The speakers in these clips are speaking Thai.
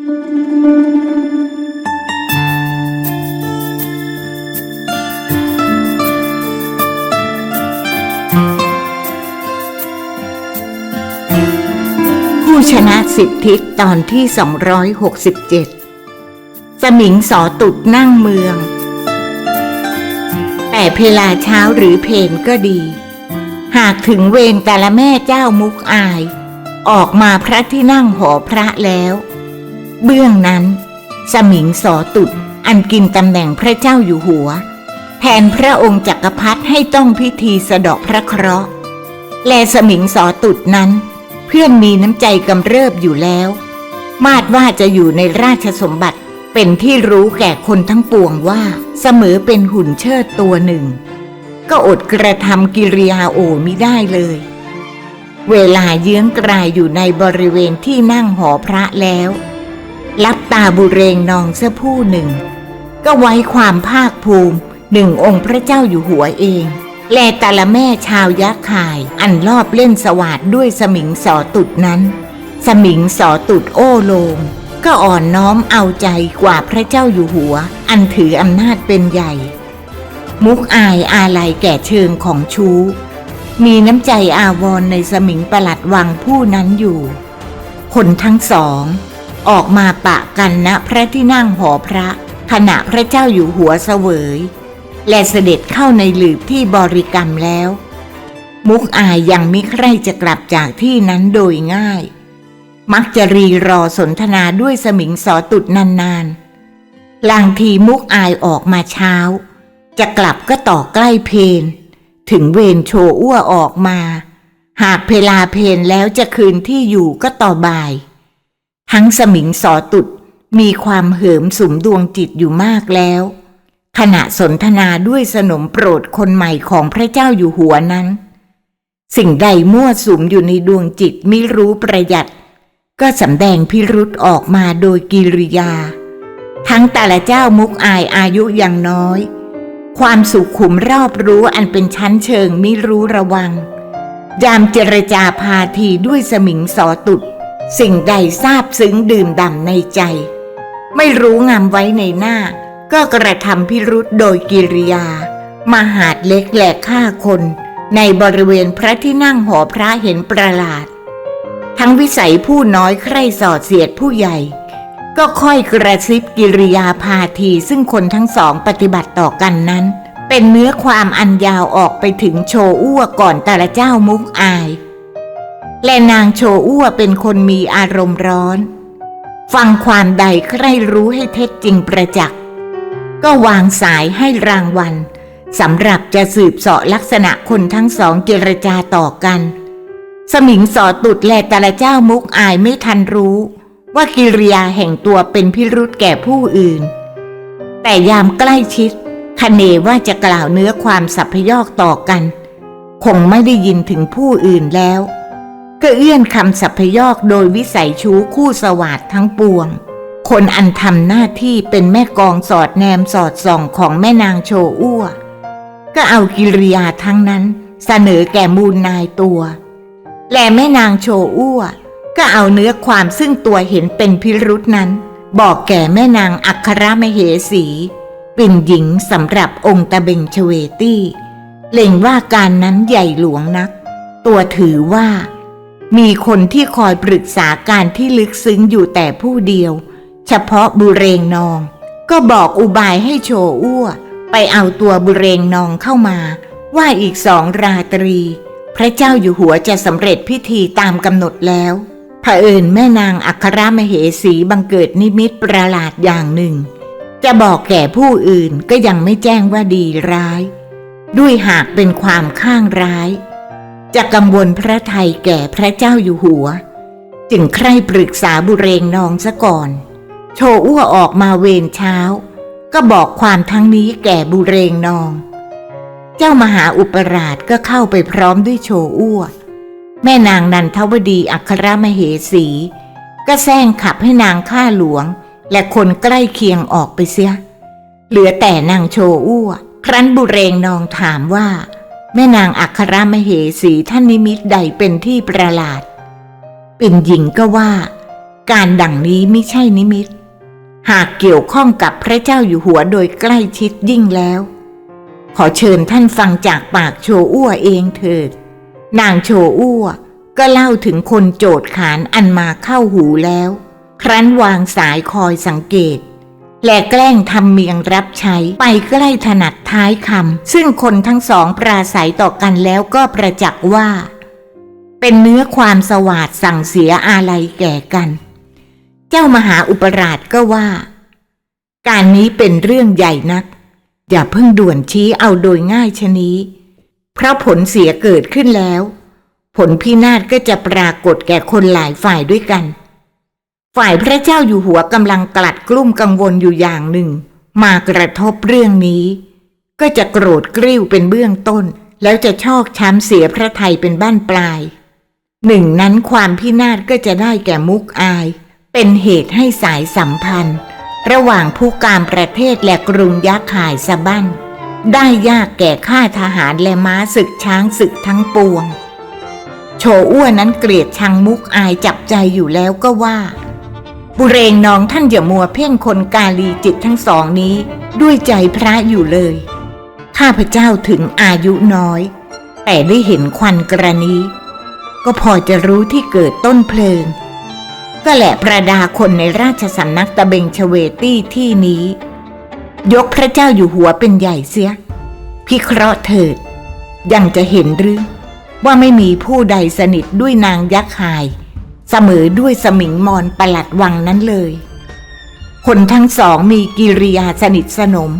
ผู้ชนะสิบทิศตอนที่ 267 สมิงสอตุดนั่งเมือง แต่เพลาเช้าหรือเพนก็ดี หากถึงเวรแต่ละแม่เจ้ามุกอาย ออกมาพระที่นั่งหอพระแล้ว เบื้องนั้น สมิงสอตุดอันกินตำแหน่งพระเจ้าอยู่หัว แทนพระองค์จักรพรรดิให้ต้องพิธีสะดาะพระเคราะห์และสมิงสอตุดนั้น เพื่อนมีน้ำใจกำเริบอยู่แล้ว มาดว่าจะอยู่ในราชสมบัติเป็นที่รู้แก่คนทั้งปวงว่าเสมอเป็นหุ่นเชิดตัวหนึ่ง ก็อดกระทำกิริยาโอมิได้เลย เวลาเยื้องกลายอยู่ในบริเวณที่นั่งหอพระแล้ว ลับตาบุเรงนองเสื้อผู้หนึ่ง ก็ไว้ความภาคภูมิหนึ่งองค์พระเจ้าอยู่หัวเอง แลต่ละแม่ชาวยักษ์ข่าย อันรอบเล่นสวาดด้วยสมิงสอตุดนั้น สมิงสอตุดโอ้โลม ก็อ่อนน้อมเอาใจกว่าพระเจ้าอยู่หัว อันถืออำนาจเป็นใหญ่ มุกอายอาลัยแก่เชิงของชู้ มีน้ำใจอาวรในสมิงประหลัดวังผู้นั้นอยู่ คนทั้งสอง ออกมาปะกันณพระที่นั่งหอพระ ขณะพระเจ้าอยู่หัวเสวย และเสด็จเข้าในหลืบที่บริกรรมแล้ว มุกอายยังมิใครจะกลับจากที่นั้นโดยง่าย มักจะรีรอสนทนาด้วยสมิงสอตุดนานๆลางทีมุกอายออกมาเช้า จะกลับก็ต่อใกล้เพนถึงเวรโชอ้วออกมา หากเพลาเพนแล้วจะคืนที่อยู่ก็ต่อบ่าย ทั้งสมิงสอตุดมีความเหิมสุมดวงจิตอยู่มากแล้ว ขณะสนทนาด้วยสนมโปรดคนใหม่ของพระเจ้าอยู่หัวนั้น สิ่งใดมั่วสุมอยู่ในดวงจิตไม่รู้ประหยัด ก็สำแดงพิรุษออกมาโดยกิริยา ทั้งแต่ละเจ้ามุกอายอายุยังน้อย ความสุขุมรอบรู้อันเป็นชั้นเชิงไม่รู้ระวัง ยามเจรจาพาทีด้วยสมิงสอตุด สิ่งใดทราบซึ้งดื่มด่ำในใจ ไม่รู้งามไว้ในหน้า ก็กระทำพิรุษโดยกิริยามาหาดเล็กแหลกฆ่าคน ในบริเวณพระที่นั่งหอพระเห็นประหลาด ทั้งวิสัยผู้น้อยใคร่สอดเสียดผู้ใหญ่ ก็ค่อยกระซิบกิริยาพาทีซึ่งคนทั้งสองปฏิบัติต่อกันนั้น เป็นเนื้อความอันยาวออกไปถึงโชอ้วก่อนแต่ละเจ้ามุกอาย และนางโชอ้วเป็นคนมีอารมณ์ร้อน ฟังความใดใครรู้ให้เท็จจริงประจักษ์ ก็วางสายให้รางวัลสำหรับจะสืบเสาะลักษณะคนทั้งสองเจรจาต่อกัน สมิงสอตุดแลแต่ละเจ้ามุกอายไม่ทันรู้ ว่ากิริยาแห่งตัวเป็นพิรุษแก่ผู้อื่น แต่ยามใกล้ชิดคเนว่าจะกล่าวเนื้อความสัพยอกต่อกัน คงไม่ได้ยินถึงผู้อื่นแล้ว ก็เอื้อนคำสัพยอกโดยวิสัยชูคู่สวาดทั้งปวง คนอันทำหน้าที่เป็นแม่กองสอดแนมสอดส่องของแม่นางโชอ้ว ก็เอากิริยาทั้งนั้นเสนอแก่มูลนายตัว และแม่นางโชอ้ว ก็เอาเนื้อความซึ่งตัวเห็นเป็นพิรุษนั้น บอกแก่แม่นางอัครมเหสี เป็นหญิงสำหรับองค์ตะเบงชเวตี้เล็งว่าการนั้นใหญ่หลวงนัก ตัวถือว่า มีคนที่คอยปรึกษาการที่ลึกซึ้งอยู่แต่ผู้เดียว เฉพาะบุเรงนอง ก็บอกอุบายให้โชอ้ว ไปเอาตัวบุเรงนองเข้ามา ว่าอีกสองราตรี พระเจ้าอยู่หัวจะสำเร็จพิธีตามกำหนดแล้วเผอิญแม่นางอัครมเหสีบังเกิดนิมิตประหลาดอย่างหนึ่ง จะบอกแก่ผู้อื่นก็ยังไม่แจ้งว่าดีร้าย ด้วยหากเป็นความข้างร้าย จะกังวลพระไทยแก่พระเจ้าอยู่หัว จึงใคร่ปรึกษาบุเรงนองซะก่อน โชอ้วออกมาเวรเช้า ก็บอกความทั้งนี้แก่บุเรงนอง เจ้ามหาอุปราชก็เข้าไปพร้อมด้วยโชอ้วแม่นางนันทวดีอัครมเหสี ก็แซงขับให้นางข้าหลวง และคนใกล้เคียงออกไปเสีย เหลือแต่นางโชอ้วครั้นบุเรงนองถามว่า แม่นางอัครมเหสีท่านนิมิตใดเป็นที่ประหลาด เป็นหญิงก็ว่า การดังนี้ไม่ใช่นิมิต หากเกี่ยวข้องกับพระเจ้าอยู่หัวโดยใกล้ชิดยิ่งแล้ว ขอเชิญท่านฟังจากปากโชอ้วเองเถิด นางโชอ้วก็เล่าถึงคนโจดขานอันมาเข้าหูแล้ว ครั้นวางสายคอยสังเกต และแกล้งทำเมียงรับใช้ ไปใกล้ถนัดท้ายคำซึ่งคนทั้งสองปราศัยต่อกันแล้วก็ประจักษ์ว่า เป็นเนื้อความสวาดสั่งเสียอาลัยแก่กัน เจ้ามหาอุปราชก็ว่า การนี้เป็นเรื่องใหญ่นัก อย่าเพิ่งด่วนชี้เอาโดยง่ายชนี้ เพราะผลเสียเกิดขึ้นแล้ว ผลพินาศก็จะปรากฏแก่คนหลายฝ่ายด้วยกัน ฝ่ายพระเจ้าอยู่หัวกำลังกลัดกลุ้มกังวลอยู่อย่างหนึ่ง มากระทบเรื่องนี้ ก็จะโกรธกริ้วเป็นเบื้องต้น แล้วจะชอกช้ำเสียพระไทยเป็นบ้านปลาย หนึ่งนั้นความพินาศก็จะได้แก่มุกอาย เป็นเหตุให้สายสัมพันธ์ ระหว่างผู้การประเทศและกรุงยักษ์ขายสะบั้น ได้ยากแก่ข้าทหารและม้าศึกช้างศึกทั้งปวง โชอ้วนนั้นเกลียดชังมุกอายจับใจอยู่แล้วก็ว่า บุเรงน้องท่านอย่ามัวเพ่งคนกาลีจิตทั้งสองนี้ ด้วยใจพระอยู่เลย ข้าพเจ้าถึงอายุน้อย แต่ได้เห็นควันกระนี้ ก็พอจะรู้ที่เกิดต้นเพลิง ก็แหละประดาคนในราชสำนักตะเบงชเวตี้ที่นี้ ยกพระเจ้าอยู่หัวเป็นใหญ่เสีย พิเคราะห์เถิด ยังจะเห็นหรือว่าไม่มีผู้ใดสนิทด้วยนางยักษ์หาย เสมอด้วยสมิงมอนประหลัดวังนั้นเลย คนทั้งสองมีกิริยาสนิทสนม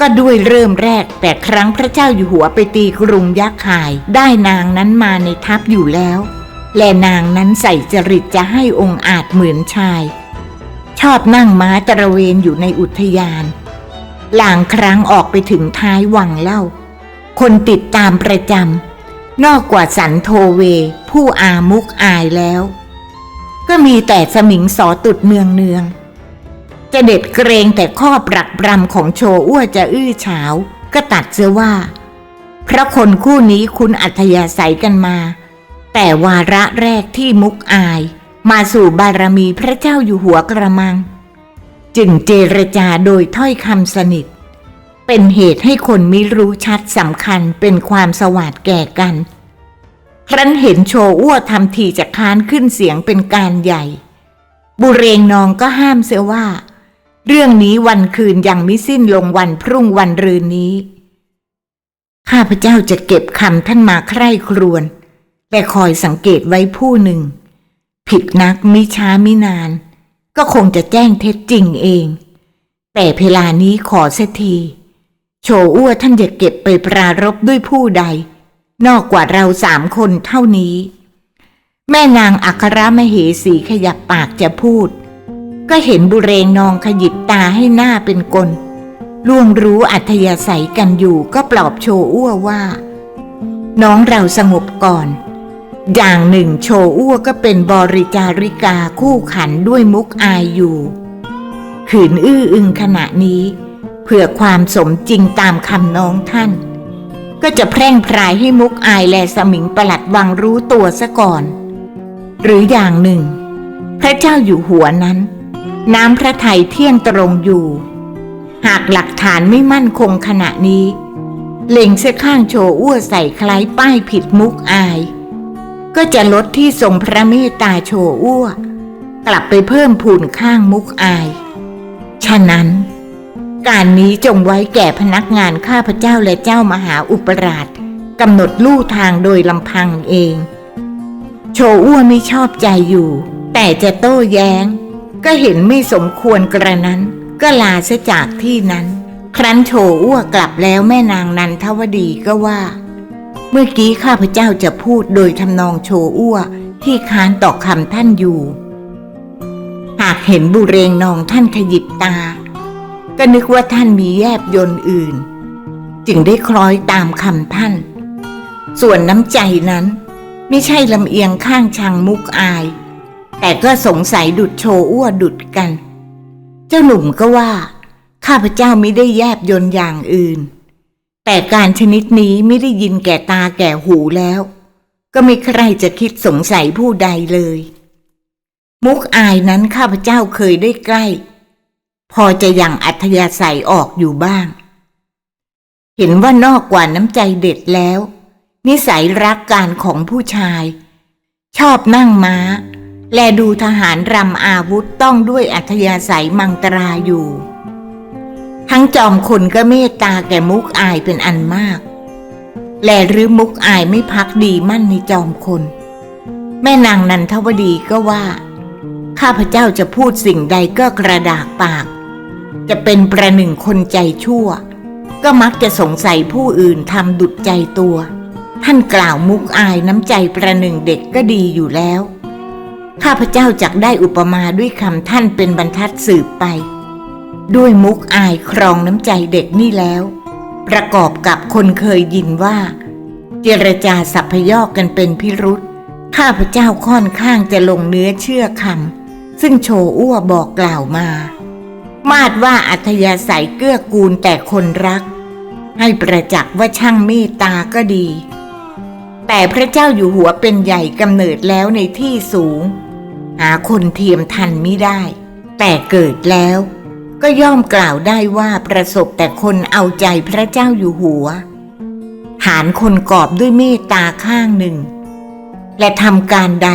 ก็ด้วยเริ่มแรกแต่ครั้งพระเจ้าอยู่หัวไปตีกรุงยักษ์หายได้นางนั้นมาในทัพอยู่แล้ว และนางนั้นใส่จริตจะให้องค์อาจเหมือนชาย ชอบนั่งม้าตระเวนอยู่ในอุทยานหลางครั้งออกไปถึงท้ายวังเล่า คนติดตามประจำ นอกกว่าสันโทเว ผู้อามุกอายแล้ว ก็มีแต่สมิงสอตุดเนืองเนืองจะเด็ดเกรงแต่ข้อปรักปรำของโชอ้วจะอื้อฉาว ก็ตัดเสียว่าเพราะคนคู่นี้คุณอัธยาศัยกันมา แต่วาระแรกที่มุกอาย มาสู่บารมีพระเจ้าอยู่หัวกระมัง จึงเจรจาโดยถ้อยคำสนิท เป็นเหตุให้คนไม่รู้ชัดสำคัญเป็นความสวัสดแก่กัน ครั้นเห็นโชอ้วทำทีจะค้านขึ้นเสียงเป็นการใหญ่ บุเรงนองก็ห้ามเสียว่า เรื่องนี้วันคืนยังไม่สิ้นลงวันพรุ่งวันรืนนี้ ข้าพเจ้าจะเก็บคำท่านมาใคร่ครวญและคอยสังเกตไว้ผู้หนึ่ง ผิดนักมิช้ามินาน ก็คงจะแจ้งเท็จจริงเอง แต่เวลานี้ขอเสียที โชอ้วท่านอย่าเก็บไปปรารบด้วยผู้ใด นอกกว่าเราสามคนเท่านี้ แม่นางอัครมเหสีขยับปากจะพูด ก็เห็นบุเรงนองขยิบตาให้หน้าเป็นกลล่วงรู้อัธยาศัยกันอยู่ก็ปลอบโชอ้วว่า น้องเราสงบก่อน อย่างหนึ่งโชอ้วก็เป็นบริจาริกาคู่ขันด้วยมุกอายอยู่ ขืนอื้ออึงขณะนี้ เพื่อความสมจริงตามคำน้องท่าน ก็จะแพร่งพรายให้มุกอายและสมิงประหลัดวังรู้ตัวซะก่อน หรืออย่างหนึ่ง พระเจ้าอยู่หัวนั้น น้ำพระทัยเที่ยงตรงอยู่ หากหลักฐานไม่มั่นคงขณะนี้ เล็งเสื้อข้างโชอ้วใส่คล้ายป้ายผิดมุกอาย ก็จะลดที่ทรงพระเมตตาโชอ้วกลับไปเพิ่มพูนข้างมุกอาย ฉะนั้น การนี้จงไว้แก่พนักงานข้าพเจ้าและเจ้ามหาอุปราชกำหนดลู่ทางโดยลำพังเอง โชอ้วไม่ชอบใจอยู่ แต่จะโต้แย้ง ก็เห็นไม่สมควรกระนั้น ก็ลาเสียจากที่นั้น ครั้นโชอ้วกลับแล้วแม่นางนันทวดีก็ว่า เมื่อกี้ข้าพเจ้าจะพูดโดยทำนองโชอ้วที่ค้านต่อคำท่านอยู่ หากเห็นบุเรงนองท่านขยิบตา ก็นึกว่าท่านมีแยบยนต์อื่น จึงได้คล้อยตามคำท่าน ส่วนน้ำใจนั้น ไม่ใช่ลำเอียงข้างชังมุกอาย แต่ก็สงสัยดุดโชอ้วดุดกัน เจ้าหนุ่มก็ว่า ข้าพเจ้าไม่ได้แยบยนต์อย่างอื่น แต่การชนิดนี้ไม่ได้ยินแก่ตาแก่หูแล้ว ก็ไม่ใครจะคิดสงสัยผู้ใดเลย มุกอายนั้นข้าพเจ้าเคยได้ใกล้ พอจะยังอัธยาศัยออกอยู่บ้าง เห็นว่านอกกว่าน้ำใจเด็ดแล้ว นิสัยรักการของผู้ชาย ชอบนั่งม้า แลดูทหารรำอาวุธต้องด้วยอัธยาศัยมังตราอยู่ ทั้งจอมคนก็เมตตาแก่มุกอายเป็นอันมาก แลหรือมุกอายไม่พักดีมั่นในจอมคน แม่นางนันทวดีก็ว่าข้าพเจ้าจะพูดสิ่งใดก็กระดากปาก จะเป็นประหนึ่งคนใจชั่ว ก็มักจะสงสัยผู้อื่นทำดุดใจตัว ท่านกล่าวมุกอายน้ำใจประหนึ่งเด็กก็ดีอยู่แล้ว ข้าพเจ้าจักได้อุปมาด้วยคำท่านเป็นบรรทัดสืบไป ด้วยมุกอายครองน้ำใจเด็กนี่แล้ว ประกอบกับคนเคยยินว่า เจรจาสัพพยอกกันเป็นพิรุษข้าพเจ้าค่อนข้างจะลงเนื้อเชื่อคำซึ่งโชอ้วบอกกล่าวมา มาดว่าอัธยาศัยเกื้อกูลแต่คนรัก ให้ประจักษ์ว่าช่างเมตตาก็ดี แต่พระเจ้าอยู่หัวเป็นใหญ่กำเนิดแล้วในที่สูง หาคนเทียมทันไม่ได้ แต่เกิดแล้วก็ย่อมกล่าวได้ว่าประสบแต่คนเอาใจพระเจ้าอยู่หัว หารคนกอบด้วยเมตตาข้างหนึ่ง และทำการใด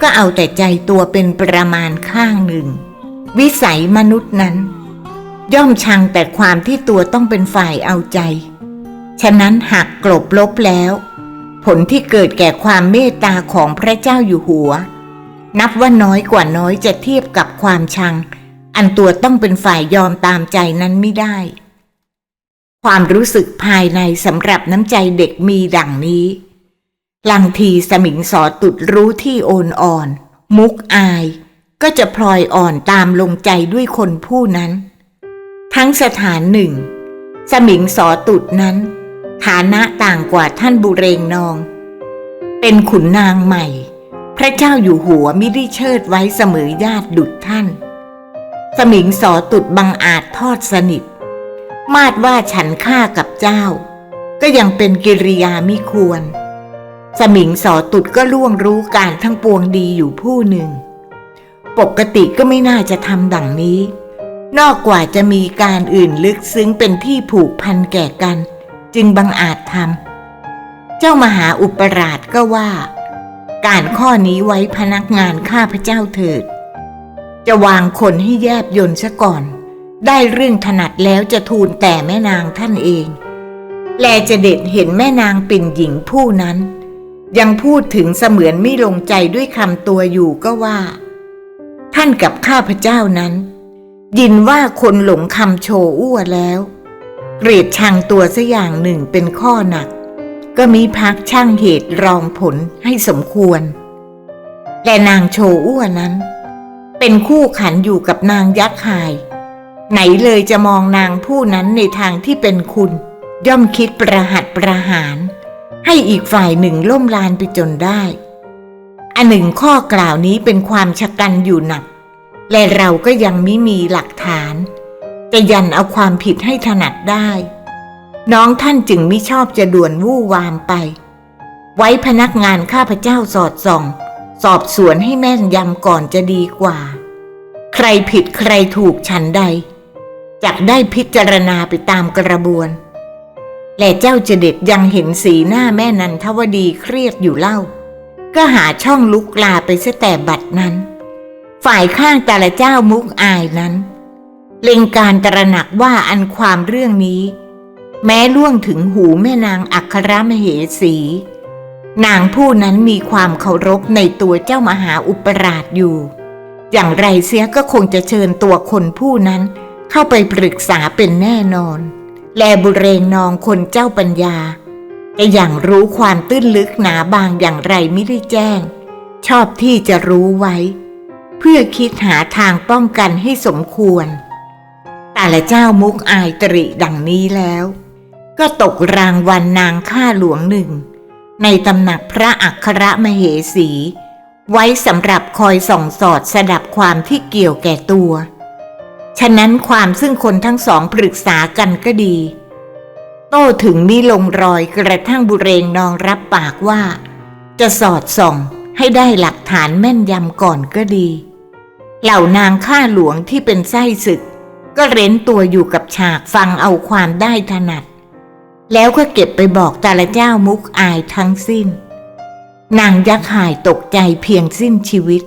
ก็เอาแต่ใจตัวเป็นประมาณข้างหนึ่ง วิสัยมนุษย์นั้น ย่อมชังแต่ความที่ตัวต้องเป็นฝ่ายเอาใจ ฉะนั้นหากกลบลบแล้ว ผลที่เกิดแก่ความเมตตาของพระเจ้าอยู่หัว นับว่าน้อยกว่าน้อยจะเทียบกับความชัง อันตัวต้องเป็นฝ่ายยอมตามใจนั้นไม่ได้ ความรู้สึกภายในสำหรับน้ำใจเด็กมีดังนี้ลังทีสมิงสอตุดรู้ที่โอนอ่อน มุกอาย ก็จะพลอยอ่อนตามลงใจด้วยคนผู้นั้น ทั้งสถานหนึ่ง สมิงสอตุดนั้น ฐานะต่างกว่าท่านบุเรงนอง เป็นขุนนางใหม่ พระเจ้าอยู่หัวมิได้เชิดไว้เสมอญาติดุจท่าน สมิงสอตุดบังอาจทอดสนิท มาดว่าฉันฆ่ากับเจ้า ก็ยังเป็นกิริยามิควร สมิงสอตุดก็ล่วงรู้การทั้งปวงดีอยู่ผู้หนึ่ง ปกติก็ไม่น่าจะทำดังนี้ นอกกว่าจะมีการอื่นลึกซึ้งเป็นที่ผูกพันแก่กัน จึงบังอาจทำเจ้ามหาอุปราชก็ว่า การข้อนี้ไว้พนักงานข้าพเจ้าเถิด จะวางคนให้แยบยนต์ซะก่อน ได้เรื่องถนัดแล้วจะทูลแต่แม่นางท่านเอง แลจะเด็ดเห็นแม่นางปิ่นหญิงผู้นั้นยังพูดถึงเสมือนไม่ลงใจด้วยคำตัวอยู่ก็ว่า ท่านกับข้าพเจ้านั้น ยินว่าคนหลงคำโชอ้วแล้ว เกลียดชังตัวสัอย่างหนึ่งเป็นข้อหนัก ก็มีพักช่างเหตุรองผลให้สมควร และนางโชอ้วนั้น เป็นคู่ขันอยู่กับนางยักษ์หาย ไหนเลยจะมองนางผู้นั้นในทางที่เป็นคุณ ย่อมคิดประหัดประหาร ให้อีกฝ่ายหนึ่งล่มลานไปจนได้ อันหนึ่งข้อกล่าวนี้เป็นความชะกันอยู่หนัก และเราก็ยังไม่มีหลักฐานจะยันเอาความผิดให้ถนัดได้ น้องท่านจึงไม่ชอบจะด่วนวู่วามไป ไว้พนักงานข้าพเจ้าสอดส่อง สอบสวนให้แม่นยำก่อนจะดีกว่า ใครผิดใครถูกฉันใดจักได้พิจารณาไปตามกระบวน และเจ้าเจเด็ดยังเห็นสีหน้าแม่นันทวดีเครียดอยู่เล่า ก็หาช่องลุกลาไปเสียแต่บัดนั้น ฝ่ายข้างแต่ละเจ้ามุกอายนั้น เล็งการตระหนักว่าอันความเรื่องนี้ แม้ล่วงถึงหูแม่นางอัครมเหสี นางผู้นั้นมีความเคารพในตัวเจ้ามหาอุปราชอยู่ อย่างไรเสียก็คงจะเชิญตัวคนผู้นั้นเข้าไปปรึกษาเป็นแน่นอน แลบุเรงนองคนเจ้าปัญญา แต่อย่างรู้ความตื้นลึกหนาบางอย่างไรไม่ได้แจ้ง ชอบที่จะรู้ไว้ เพื่อคิดหาทางป้องกันให้สมควร แต่ละเจ้ามุกอายตริดังนี้แล้ว ก็ตกรางวัลนางข้าหลวงหนึ่ง ในตำหนักพระอัครมเหสี ไว้สำหรับคอยส่องสอดสดับความที่เกี่ยวแก่ตัว ฉะนั้นความซึ่งคนทั้งสองปรึกษากันก็ดี โต้ถึงนี่ลงรอยกระทั่งบุเรงนองรับปากว่า จะสอดส่องให้ได้หลักฐานแม่นยำก่อนก็ดี เหล่านางข้าหลวงที่เป็นไส้ศึก ก็เร้นตัวอยู่กับฉากฟังเอาความได้ถนัด แล้วก็เก็บไปบอกแต่ละเจ้ามุกอายทั้งสิ้น นางยักษ์หายตกใจเพียงสิ้นชีวิต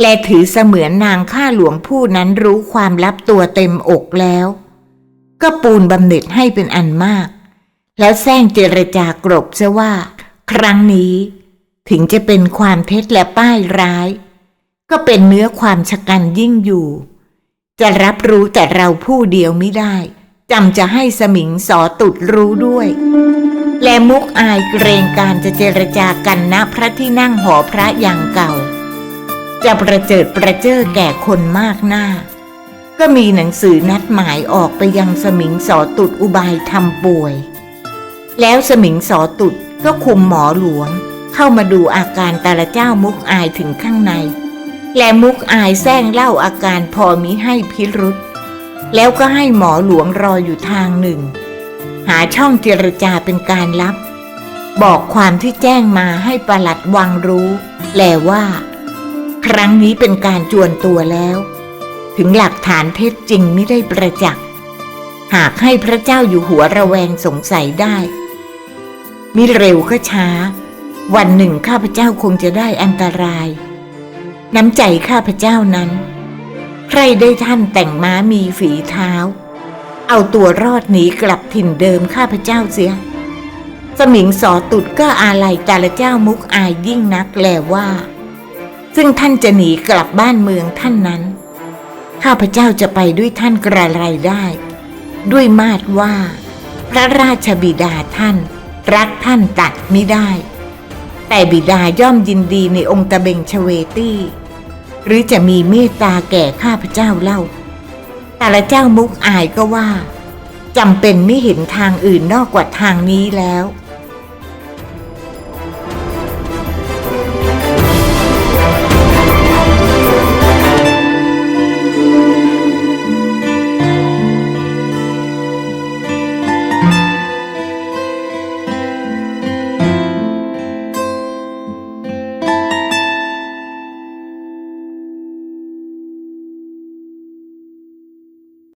และถือเสมือนนางข้าหลวงผู้นั้นรู้ความลับตัวเต็มอกแล้ว ก็ปูนบำเหน็จให้เป็นอันมาก แล้วแซงเจรจากรบซะว่า ครั้งนี้ถึงจะเป็นความเท็จและป้ายร้าย ก็เป็นเนื้อความชะกันยิ่งอยู่ จะรับรู้แต่เราผู้เดียวไม่ได้จำจะให้สมิงสอตุดรู้ด้วย และมุกอายเกรงการจะเจรจากันณพระที่นั่งหอพระอย่างเก่า จะประเจิดประเจอแก่คนมากหน้า ก็มีหนังสือนัดหมายออกไปยังสมิงสอตุดอุบายทำป่วย แล้วสมิงสอตุดก็คุมหมอหลวง เข้ามาดูอาการต่ละเจ้ามุกอายถึงข้างใน และมุกอายแซงเล่าอาการพอมิให้พิรุษแล้วก็ให้หมอหลวงรออยู่ทางหนึ่ง หาช่องเจรจาเป็นการลับ บอกความที่แจ้งมาให้ประหลัดวังรู้แลว่า ครั้งนี้เป็นการจวนตัวแล้ว ถึงหลักฐานเท็จจริงไม่ได้ประจักษ์หากให้พระเจ้าอยู่หัวระแวงสงสัยได้ มิเร็วก็ช้า วันหนึ่งข้าพเจ้าคงจะได้อันตราย น้ำใจข้าพเจ้านั้น ใครได้ท่านแต่งม้ามีฝีเท้า เอาตัวรอดหนีกลับถิ่นเดิมข้าพเจ้าเสีย สมิงสอตุดก็อาลัยแต่ละเจ้ามุกอายยิ่งนักแลว่า ซึ่งท่านจะหนีกลับบ้านเมืองท่านนั้น ข้าพเจ้าจะไปด้วยท่านกระไรได้ ด้วยมาดว่า พระราชบิดาท่าน รักท่านตัดไม่ได้ แต่บิดาย่อมยินดีในองค์ตะเบงชเวตี้ หรือจะมีเมตตาแก่ข้าพเจ้าเล่า แต่ละเจ้ามุกอายก็ว่าจำเป็นไม่เห็นทางอื่นนอกกว่าทางนี้แล้ว